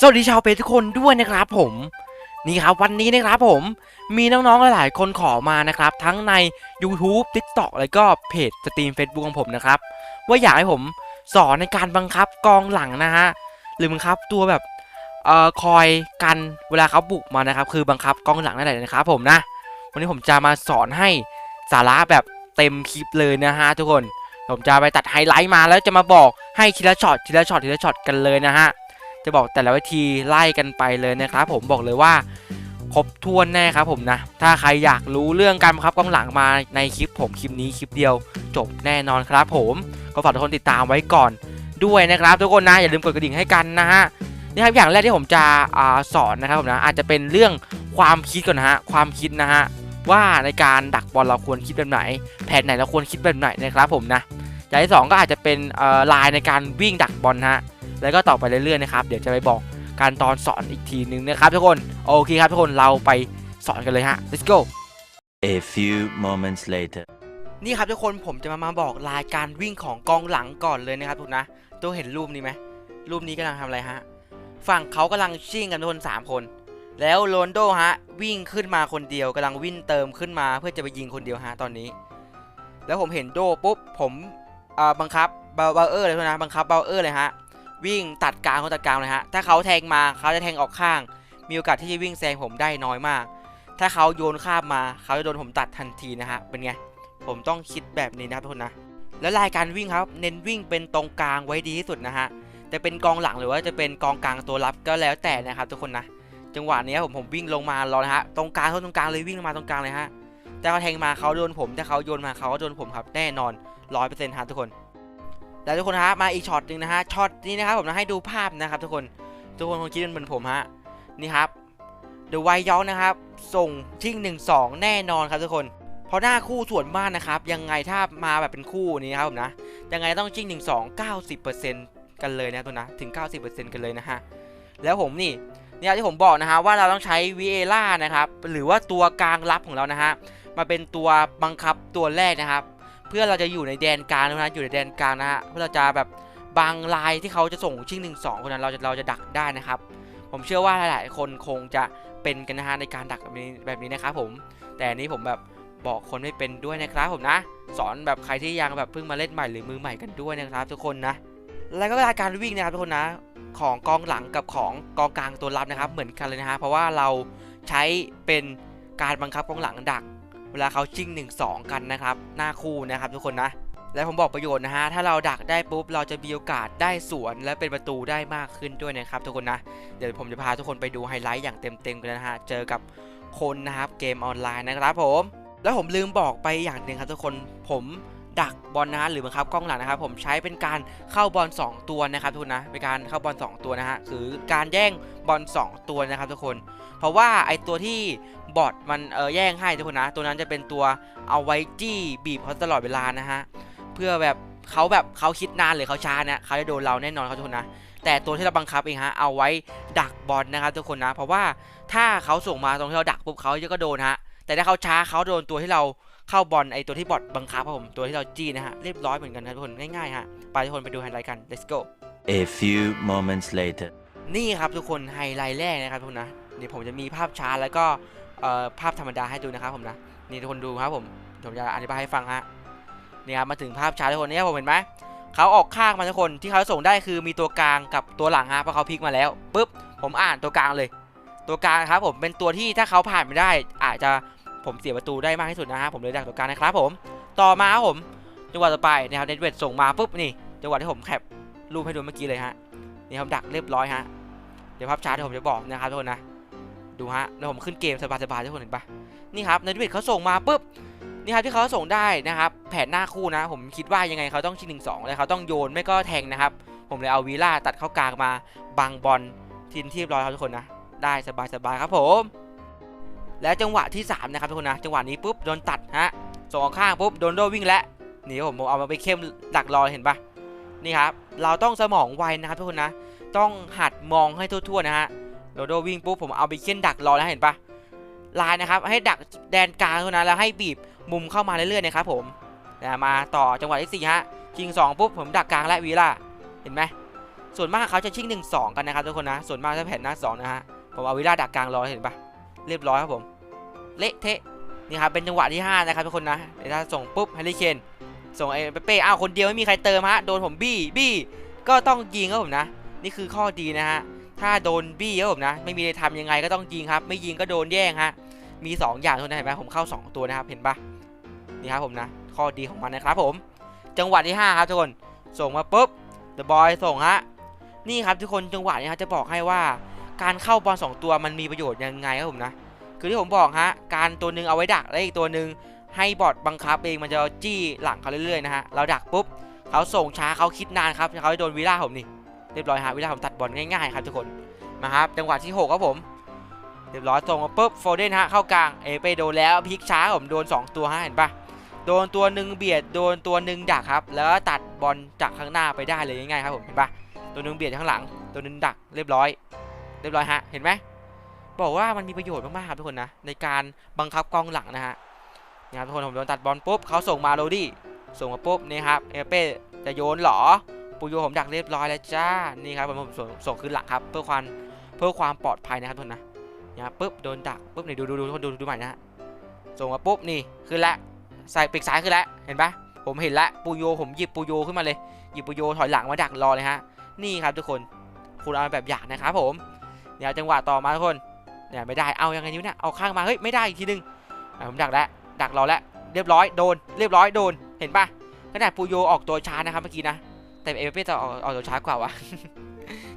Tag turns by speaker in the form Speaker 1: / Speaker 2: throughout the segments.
Speaker 1: สวัสดีชาวเพจทุกคนด้วยนะครับผมนี่ครับวันนี้นะครับผมมีน้องๆหลายๆคนขอมานะครับ ทั้งใน YouTube TikTok แล้วก็เพจสตรีม Facebook ของผมนะครับ ว่าอยากให้ผมสอนในการบังคับกองหลังนะฮะหรือบังคับตัวแบบเอ่อคอยกันเวลาเขาบุกมานะครับ คือบังคับกองหลังนั่นแหละนะครับผมนะวันนี้ผมจะมาสอนให้สาระแบบเต็มคลิปเลยนะฮะทุกคนผมจะไปตัดไฮไลท์มาแล้วจะมาบอกให้ทีละช็อตทีละช็อตทีละช็อตกันเลยนะฮะ จะบอกแต่ละวิธีไล่กันไปเลยนะครับผมบอกเลยว่าครบถ้วนแน่ครับผมนะ ถ้าใครอยากรู้เรื่องการบังคับกองหลังมาในคลิปผมคลิปนี้คลิปเดียว จบแน่นอนครับผมก็ฝากทุกคนติดตามไว้ก่อนด้วยนะครับ ทุกคนนะอย่าลืมกดกระดิ่งให้กันนะฮะนี่ครับอย่างแรกที่ผมจะอสอนนะครับผมนะอาจจะเป็นเรื่องความคิดก่อนนะฮะความคิดนะฮะว่าในการดักบอลเราควรคิดแบบไหน แผนไหนเราควรคิดแบบไหนนะครับผมนะอย่างที่สองก็อาจจะเป็นลายในการวิ่งดักบอลนะฮะ แล้วก็ต่อไปเรื่อยๆนะครับเดี๋ยวจะไปบอกการตอนสอนอีกทีนึงนะครับทุกคนโอเคครับทุกคนเราไปสอนกันเลยฮะ let's go
Speaker 2: A few moments later.
Speaker 1: นี่ครับทุกคนผมจะมามาบอกรายการวิ่งของกองหลังก่อนเลยนะครับทุกคนนะตัวเห็นรูปนี้ไหมรูปนี้กำลังทำอะไรฮะฝั่งเขากำลังชิ่งกันทุกคนสามคน แล้วโรนลโดฮะวิ่งขึ้นมาคนเดียวกำลังวิ่งเติมขึ้นมาเพื่อจะไปยิงคนเดียวฮะตอนนี้ แล้วผมเห็นโดปุ๊บผมอ่าบังคับเบลเออร์เลยทุกคนนะบังคับเบลเออร์เลยฮะ วิ่งตัดกลางเขาตัดกลางเลยฮะ ถ้าเขาแทงมาเขาจะแทงออกข้าง มีโอกาสที่จะวิ่งแซงผมได้น้อยมาก ถ้าเขาโยนข้ามมาเขาจะโดนผมตัดทันทีนะฮะ เป็นไง ผมต้องคิดแบบนี้นะครับทุกคนนะ แล้วรายการวิ่งครับ เน้นวิ่งเป็นตรงกลางไว้ดีที่สุดนะฮะแต่เป็นกองหลังหรือว่าจะเป็นกองกลางตัวรับก็แล้วแต่นะครับทุกคนนะ จังหวะนี้ผมผมวิ่งลงมารอนะฮะ ตรงกลางเขาตรงกลางเลยวิ่งลงมาตรงกลางเลยฮะ แต่เขาแทงมาเขาโดนผมถ้าเขาโยนมาเขาก็โดนผมครับแน่นอนร้อยเปอร์เซ็นต์ฮะทุกคน แล้วทุกคนฮะมาอีกช็อตหนึ่งนะฮะช็อตนี้นะครับผมจะให้ดูภาพนะครับทุกคนทุกคนคงคิดเหมือนผมฮะนี่ครับเดอะไวย้อนนะครับ ส่งชิงหนึ่งสองแน่นอนครับทุกคนเพราะหน้าคู่ส่วนมากนะครับ ยังไงถ้ามาแบบเป็นคู่นี้ครับผมนะยังไงต้องชิงหนึ่งสองเก้าสิบเปอร์เซ็นต์กันเลยนะตัวนะถึง 90%กันเลยนะฮะแล้วผมนี่เนี่ยที่ผมบอกนะฮะว่าเราต้องใช้วีเอล่านะครับหรือว่าตัวกลางรับของเรานะฮะมาเป็นตัวบังคับตัวแรกนะครับ เพื่อเราจะอยู่ในแดนกลางนะฮะอยู่ในแดนกลางนะฮะเพื่อเราจะแบบบางลายที่เขาจะส่งชิงหนึ่งสองคนนั้นเราจะเราจะดักได้นะครับ ผมเชื่อว่าหลายๆคนคงจะเป็นกันนะฮะในการดักแบบนี้แบบนี้นะครับผม แต่นี้ผมแบบบอกคนไม่เป็นด้วยนะครับผมนะ สอนแบบใครที่ยังแบบเพิ่งมาเล่นใหม่หรือมือใหม่กันด้วยนะครับ ทุกคนนะ แล้วก็รายการวิ่งนะครับทุกคนนะ ของกองหลังกับของกองกลางตัวรับนะครับ เหมือนกันเลยนะฮะเพราะว่าเราใช้เป็นการบังคับกองหลังดัก เวลาเขาชิง1 2 กันนะครับ หน้าคู่นะครับทุกคนนะ และผมบอกประโยชน์นะฮะ ถ้าเราดักได้ปุ๊บ เราจะมีโอกาสได้สวนและเป็นประตูได้มากขึ้นด้วยนะครับทุกคนนะ เดี๋ยวผมจะพาทุกคนไปดูไฮไลท์อย่างเต็มๆกันนะฮะ เจอกับคนนะครับเกมออนไลน์นะครับผม แล้วผมลืมบอกไปอย่างหนึ่งครับทุกคน ผม ดักบอลนะฮะหรือบังคับกล้องหลังนะครับผมใช้เป็นการเข้าบอล 2 ตัวนะครับทุกคนนะเป็นการเข้าบอล 2 ตัวนะฮะคือการแย่งบอล 2 ตัวนะครับทุกคน เพราะว่าไอตัวที่บอทมันเออแย่งให้ทุกคนนะ ตัวนั้นจะเป็นตัวเอาไว้จี้บีบเขาตลอดเวลานะฮะเพื่อแบบเขาแบบเขาคิดนานหรือเขาช้าเนี่ยเขาจะโดนเราแน่นอนครับทุกคนนะแต่ตัวที่เราบังคับเองฮะเอาไว้ดักบอลนะครับทุกคนนะ เพราะว่าถ้าเขาส่งมาตรงที่เราดักปุ๊บเขาจะก็โดนฮะแต่ถ้าเขาช้าเขาโดนตัวที่เรา เข้าบอลไอตัวที่บอทบังคับครับผมตัวที่เราจี้นะฮะเรียบร้อยเหมือนกันนะทุกคนง่ายๆฮะไปทุกคนไปดูไฮไลท์กัน let's go
Speaker 2: A few moments later.
Speaker 1: นี่ครับทุกคนไฮไลท์แรกนะครับทุกคนนะเดี๋ยวผมจะมีภาพช้าแล้วก็เอ่อภาพธรรมดาให้ดูนะครับผมนะนี่ทุกคนดูครับผมผมจะอธิบายให้ฟังฮะนี่ครับมาถึงภาพช้าทุกคนเนี่ยผมเห็นไหมเขาออกข้างมาทุกคนที่เขาส่งได้คือมีตัวกลางกับตัวหลังฮะเพราะเขาพลิกมาแล้วปุ๊บผมอ่านตัวกลางเลย ตัวกลางครับผมเป็นตัวที่ถ้าเขาผ่านไม่ได้ อาจจะ ผมเสียประตูได้มากที่สุดนะฮะผมเลยดักตัวกลางนะครับผม ต่อมาครับผมจังหวะต่อไปนะครับเน็ตเวทส่งมาปุ๊บนี่จังหวะที่ผมแคปรูปให้ดูเมื่อกี้เลยฮะนี่ครับดักเรียบร้อยฮะเดี๋ยวภาพช้าที่ผมจะบอกนะครับทุกคนนะดูฮะแล้วผมขึ้นเกมสบายๆทุกคนเห็นปะนี่ครับในทวิตเขาส่งมาปุ๊บนี่ครับที่เขาส่งได้นะครับแผนหน้าคู่นะ ผมคิดว่ายังไงเขาต้องชิงหนึ่งสองเลยเขาต้องโยนไม่ก็แทงนะครับ ผมเลยเอาวีล่าตัดเข้ากลางมาบังบอลทีนที่เรียบร้อยครับทุกคนนะได้สบายๆครับผม แล้วจังหวะที่3นะครับทุกคนนะจังหวะนี้ปุ๊บโดนตัดฮะส่งข้างปุ๊บโดนโดวิ่งแล้วนี่ผมเอามาไปเข้มดักรอเห็นปะนี่ครับเราต้องสมองไวนะครับทุกคนนะ ต้องหัดมองให้ทั่วๆนะฮะโดโดวิ่งปุ๊บผมเอาไปเค้นดักรอแล้วเห็นปะลายนะครับให้ดักแดนกลางเท่านั้นแล้วให้บีบมุมเข้ามาเรื่อยๆนะครับผมนะมาต่อจังหวะที่สี่ฮะชิงสองปุ๊บผมดักกลางและวีล่าเห็นไหมส่วนมากเขาจะชิงหนึ่งสองกันนะครับทุกคนนะ ส่วนมากจะแผ่นหน้าสองนะฮะผมเอาวิลาดักกลางรอเห็นปะ เรียบร้อยครับผมเละเทะนี่ครับเป็นจังหวะที่ 5 นะครับทุกคนนะถ้าส่งปุ๊บแฮร์รี่เคนส่งไอ้เปเป้อ้าวคนเดียวไม่มีใครเติมฮะโดนผมบี้บี้ก็ต้องยิงครับผมนะ นี่คือข้อดีนะฮะถ้าโดนบี้ครับผมนะ ไม่มีอะไรทำยังไงก็ต้องยิงครับ ไม่ยิงก็โดนแย่งฮะมี 2 อย่างเท่านั้นเห็นไหมผมเข้า 2 ตัวนะครับเห็นปะนี่ครับผมนะ ข้อดีของมันนะครับผม จังหวะที่ 5 ครับทุกคนส่งมาปุ๊บ The Boy ส่งฮะนี่ครับทุกคนจังหวะนี้ฮะจะบอกให้ว่า การเข้าบอลสองตัวมันมีประโยชน์ยังไงครับผมนะ คือที่ผมบอกฮะ การตัวหนึ่งเอาไว้ดักแล้วอีกตัวหนึ่งให้บอทบังคับเองมันจะจี้หลังเขาเรื่อยๆนะฮะ เราดักปุ๊บเขาส่งช้าเขาคิดนานครับเขาจะโดนวิล่าผมนี่เรียบร้อยฮะวิล่าผมตัดบอลง่ายๆครับทุกคนมาครับจังหวะที่หกครับผมเรียบร้อยส่งมาปุ๊บโฟเดนฮะเข้ากลางเอไปโดนแล้วพลิกช้าผมโดน 2 ตัวฮะเห็นปะโดนตัวหนึ่งเบียดโดนตัวหนึ่งดักครับ แล้วตัดบอลจากข้างหน้าไปได้เลยง่ายๆครับผมเห็นปะตัวหนึ่งเบียดข้างหลัง ตัวหนึ่งดักเรียบร้อย เรียบร้อยฮะ เห็นไหมบอกว่ามันมีประโยชน์มากๆครับทุกคนนะ ในการบังคับกองหลังนะฮะนี่ครับทุกคนผมโดนตัดบอลปุ๊บเขาส่งมาโรดี้ส่งมาปุ๊บนี่ครับเอเป้จะโยนหรอปูโยผมดักเรียบร้อยแล้วจ้านี่ครับผมผมส่งส่งคืนหลังครับ เพื่อความเพื่อความปลอดภัยนะครับทุกคนนะนี่ครับปุ๊บโดนดักปุ๊บนี่ดูดูดูทุกคนดูดูใหม่นะฮะส่งมาปุ๊บนี่ขึ้นแล้วใส่ปีกซ้ายขึ้นแล้วเห็นปะผมเห็นแล้วปูโยผมหยิบปูโยขึ้นมาเลยหยิบปูโยถอยหลังมาดักรอเลยฮะนี่ครับทุกคนคุณเอาแบบอย่างนะครับผม เดี๋ยจังหวะต่อมาทุกคนเนี่ยไม่ได้เอายังไงนิ้วเนี่ยเอาข้างมาเฮ้ยไม่ได้อีกทีนึงอะผมดักแล้วดักรอแล้วเรียบร้อยโดน เรียบร้อยโดนเห็นปะขนาดปูโยออกตัวช้านะครับเมื่อกี้นะแต่เอเปจะออกออกตัวช้ากว่าวะ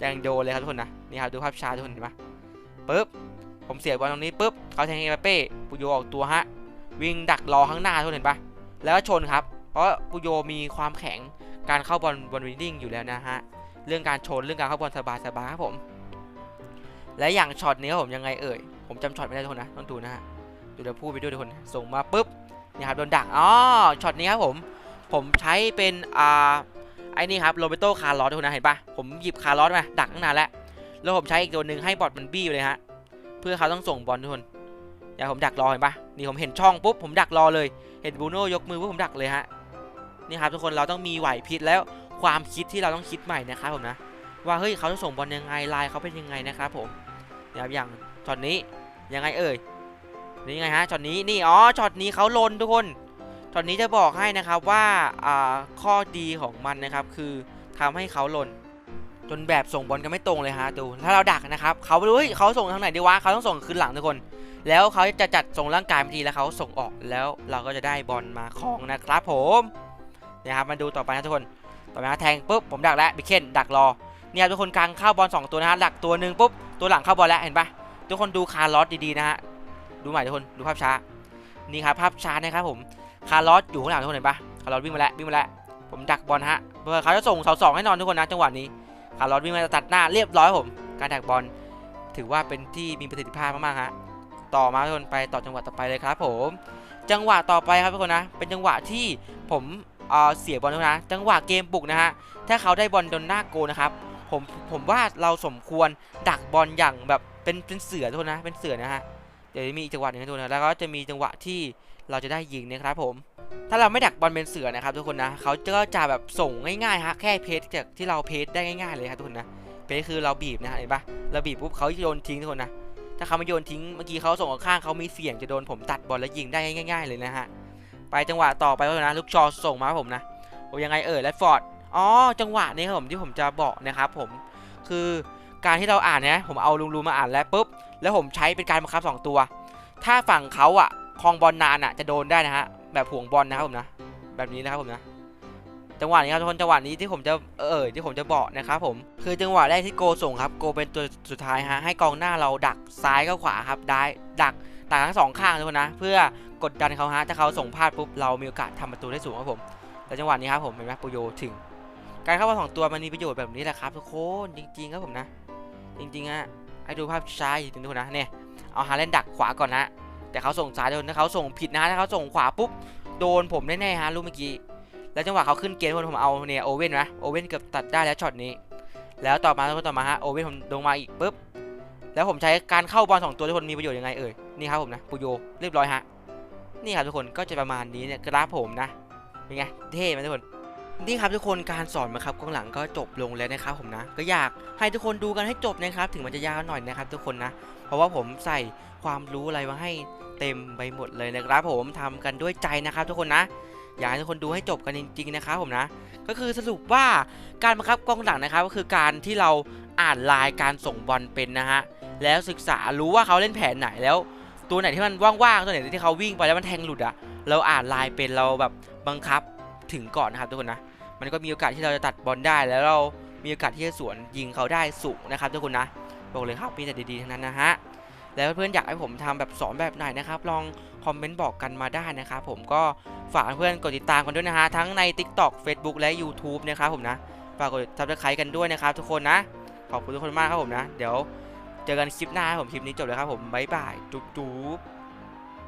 Speaker 1: ยังโดนเลยครับทุกคนนะนี่ครับดูภาพช้าทุกคนเห็นปะปึ๊บผมเสียบอลตรงนี้ปุ๊บเขาแทงเอเป้ปูโยออกตัวฮะวิ่งดักรอข้างหน้าทุกคนเห็นปะแล้วก็ชนครับ เพราะปูโยมีความแข็งการเข้าบอลบอลวินดิ้งอยู่แล้วนะฮะเรื่องการชนเรื่องการเข้าบอลสบายสบายๆครับผม และอย่างช็อตนี้ครับผมยังไงเอ่ย ผมจำช็อตไม่ได้ทุกคนนะต้องดูนะฮะดูแล้วพูดไปด้วยทุกคนส่งมาปุ๊บนี่ครับโดนดักอ๋อช็อตนี้ครับผม ผมใช้เป็นอ่าไอ้นี่ครับโรเบโตคาร์ลอสทุกคนนะเห็นปะผมหยิบคาร์ลอสมาดักตั้งนานแล้วแล้วผมใช้อีกตัวหนึ่งให้บอทมันบี้ไปเลยฮะเพื่อเขาต้องส่งบอลทุกคนอย่าผมดักรอเห็นปะนี่ผมเห็นช่องปุ๊บผมดักรอเลย เห็นบูโน่ยกมือปุ๊บผมดักเลยฮะนี่ครับทุกคนเราต้องมีไหวพริบแล้วความคิดที่เราต้องคิดใหม่นะครับผมนะว่าเฮ้ยเขาจะส่งบอลยังไงลายเขาเป็นยังไงนะครับผม นะครับอย่างช็อตนี้ยังไงเอ่ยนี่ไงฮะช็อตนี้นี่อ๋อช็อตนี้เขาลนทุกคนช็อตนี้จะบอกให้นะครับว่าอ่าข้อดีของมันนะครับคือทำให้เขาลนจนแบบส่งบอลกันไม่ตรงเลยฮะดูถ้าเราดักนะครับเขาไม่รู้เฮ้ยเขาส่งทางไหนดีวะเขาต้องส่งคืนหลังทุกคน แล้วเขาจะจัดส่งร่างกายไปทีแล้วเขาส่งออกแล้วเราก็จะได้บอลมาครองนะครับผมนะครับมาดูต่อไปนะทุกคนต่อมาแทงปุ๊บผมดักแล้วบิเคนดักรอ เนี่ยทุกคนกลางเข้าบอลสองตัวนะฮะดักตัวหนึ่งปุ๊บตัวหลังเข้าบอลแล้วเห็นปะทุกคนดูคาร์ลอสดีๆนะฮะดูใหม่ทุกคนดูภาพช้านี่ครับภาพช้านะครับผมคาร์ลอสอยู่ข้างหลังทุกคนเห็นปะคาร์ลอสวิ่งมาแล้ววิ่งมาแล้วผมดักบอลฮะเพื่อเขาจะส่งเสาสองให้นอนทุกคนนะจังหวะนี้คาร์ลอสวิ่งมาตัดหน้าเรียบร้อยผมการดักบอลถือว่าเป็นที่มีประสิทธิภาพมากๆฮะต่อมาทุกคนไปต่อจังหวะต่อไปเลยครับผม จังหวะต่อไปครับทุกคนนะ เป็นจังหวะที่ผมเเสียบอลนนะจังหวะเกมบุกนะฮะถ้าเขาได้บอลโดนหน้าโกนะครับ ผมผมว่าเราสมควรดักบอลอย่างแบบเป็นเป็นเสือทุกคนนะเป็นเสือนะฮะเดี๋ยวมีอีจังหวะหนึงนะทุกคนนะแล้วก็จะมีจังหวะที่เราจะได้ยิงนะครับผมถ้าเราไม่ดักบอลเป็นเสือนะครับทุกคนนะเขาก็จะแบบส่งง่ายๆฮะแค่เพจจากที่เราเพจได้ง่ายๆเลยครับทุกคนนะเพจคือเราบีบนะเห็นปะเราบีบปุ๊บเขาโยนทิ้งทุกคนนะถ้าเขาไม่โยนทิ้งเมื่อกี้เขาส่งข้างเขามีเสี่ยงจะโดนผมตัดบอลแล้วยิงได้ง่าย ๆ เลยนะฮะไปจังหวะต่อไปนะลูกชอส่งมาผมนะโอ้ยังไงเอ่ยแรดฟอร์ด อ๋อจังหวะนี้ครับผมที่ผมจะบอกนะครับผมคือการที่เราอ่านเนี่ยผมเอาลุงรูมาอ่านแล้วปุ๊บแล้วผมใช้เป็นการบังคับ 2 ตัว ถ้าฝั่งเขาอะคลองบอลนานอะจะโดนได้นะฮะแบบห่วงบอลนะครับผมนะแบบนี้นะครับผมนะจังหวะนี้ครับทุกคนจังหวะนี้ที่ผมจะเออที่ผมจะบอกนะครับผมคือจังหวะแรกที่โกส่งครับโกเป็นตัวสุดท้ายฮะให้กองหน้าเราดักซ้ายกับขวาครับได้ดักดักทั้งสองข้างทุกคนนะ เพื่อกดดันเขาฮะถ้าเขาส่งพลาดปุ๊บเรามีโอกาสทำประตูได้สูงครับผมแต่จังหวะนี้ครับผมเห็นไหมปุโยถึง การเข้ามาสองตัวมันมีประโยชน์แบบนี้แหละครับทุกคนจริง ๆ ครับผมนะ จริงๆอะให้ดูภาพช้าอีกทีนึงนะเนี่ยเอาฮาเลนดักขวาก่อนนะแต่เขาส่งซ้ายโดนถ้าเขาส่งผิดนะถ้าเขาส่งขวาปุ๊บโดนผมแน่ๆฮะลูกเมื่อกี้แล้วจังหวะเขาขึ้นเกมผมเอาเนี่ยโอเว่นนะโอเว่นเกือบตัดได้แล้วช็อตนี้ แล้วต่อมาแล้วต่อมาฮะโอเว่นผมลงมาอีกปุ๊บแล้วผมใช้การเข้าบอลสองตัวทุกคนมีประโยชน์ยังไงเอ่ยนี่ครับผมนะปุโยเรียบร้อยฮะนี่ครับทุกคนก็จะประมาณนี้เนี่ยกราฟผมนะเป็นไงเท่ไหมทุกคน นี่ครับทุกคนการสอนมาครับกองหลังก็จบลงแล้วนะครับผมนะ ก็อยากให้ทุกคนดูกันให้จบนะครับ ถึงมันจะยาวหน่อยนะครับทุกคนนะ เพราะว่าผมใส่ความรู้อะไรมาให้เต็มไปหมดเลยนะครับ ผมทำกันด้วยใจนะครับ ทุกคนนะอยากให้ทุกคนดูให้จบกันจริงๆนะครับผมนะ ก็คือสรุปว่าการบังคับกองหลังนะครับ ก็คือการที่เราอ่านลายการส่งบอลเป็นนะฮะแล้วศึกษารู้ว่าเขาเล่นแผนไหนแล้ว ตัวไหนที่มันว่างๆตัวไหนที่เขาวิ่งไปแล้วมันแทงหลุดอะเราอ่านลายเป็นเราแบบบังคับ ถึงก่อนนะครับทุกคนนะ มันก็มีโอกาสที่เราจะตัดบอลได้แล้วเรามีโอกาสที่จะสวนยิงเขาได้สูงนะครับทุกคนนะบอกเลยครับมีแต่ดีๆทั้งนั้นนะฮะแล้วเพื่อนๆอยากให้ผมทำแบบสอนแบบไหนนะครับ ลองคอมเมนต์บอกกันมาได้นะครับผมก็ฝากเพื่อนกดติดตามกันด้วยนะฮะทั้งใน TikTok Facebook และ YouTube นะครับผมนะฝากกดซับสไครต์กันด้วยนะครับทุกคนนะ ขอบคุณทุกคนมากครับผมนะ เดี๋ยวเจอกันคลิปหน้าครับผมคลิปนี้จบแล้วครับผมบ๊ายบายจุ๊บ